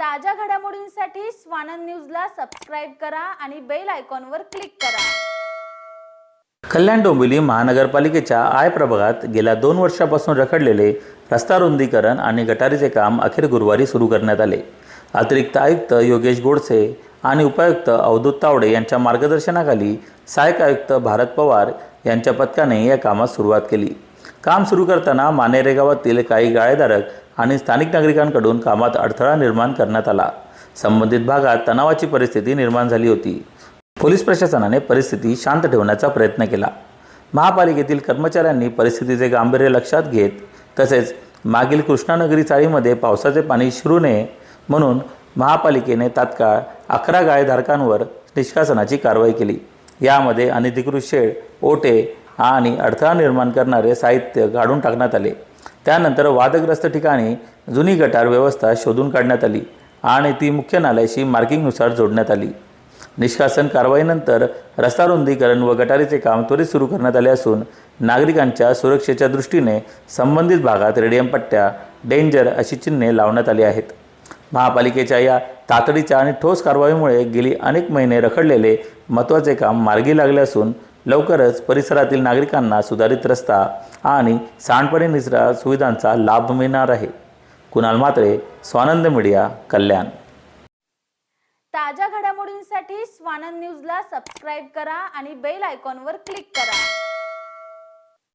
ताज्या घडामोडींसाठी स्वानंद न्यूजला सबस्क्राईब करा आणि बेल आयकॉनवर क्लिक करा. कल्याण डोंबिवली महानगरपालिकेच्या आय प्रभागात गेल्या दोन वर्षापासून रखडलेले रस्ता रुंदीकरण आणि गटारीचे काम अखेर गुरुवारी सुरू करण्यात आले. अतिरिक्त आयुक्त योगेश गोडसे आणि उपायुक्त अवधूत तावडे यांच्या मार्गदर्शनाखाली सहाय्यक आयुक्त भारत पवार यांच्या पथकाने या कामास सुरुवात केली. काम सुरू करताना मानेरे गावातील काही गाळेधारक आणि स्थानिक नागरिकांकडून कामात अडथळा निर्माण करण्यात आला. संबंधित भागात तणावाची परिस्थिती निर्माण झाली होती. पोलीस प्रशासनाने परिस्थिती शांत ठेवण्याचा प्रयत्न केला. महापालिकेतील कर्मचाऱ्यांनी परिस्थितीचे गांभीर्य लक्षात घेत तसेच मागील कृष्णानगरी चाळीमध्ये पावसाचे पाणी शिरू नये म्हणून महापालिकेने तात्काळ अकरा गाळेधारकांवर निष्कासनाची कारवाई केली. यामध्ये अनधिकृत शेड ओटे आणि अडथळा निर्माण करणारे साहित्य काढून टाकण्यात आले. त्यानंतर वादग्रस्त ठिकाणी जुनी गटार व्यवस्था शोधून काढण्यात आली आणि ती मुख्य नाल्याशी मार्किंगनुसार जोडण्यात आली. निष्कासन कारवाईनंतर रस्ता रुंदीकरण व गटारीचे काम त्वरित सुरू करण्यात आले असून नागरिकांच्या सुरक्षेच्या दृष्टीने संबंधित भागात रेडियम पट्ट्या डेंजर अशी चिन्हे लावण्यात आली आहेत. महापालिकेच्या या तातडीच्या आणि ठोस कारवाईमुळे गेली अनेक महिने रखडलेले महत्त्वाचे काम मार्गी लागले असून लवकरच परिसरातील नागरिकांना सुधारित रस्ता आणि सांडपाणी निचरा सुविधांचा लाभ मिळणार आहे. कुणाल मात्रे स्वानंद मीडिया कल्याण. ताज्या घडामोडींसाठी स्वानंद न्यूजला सबस्क्राईब करा आणि बेल आयकॉनवर क्लिक करा.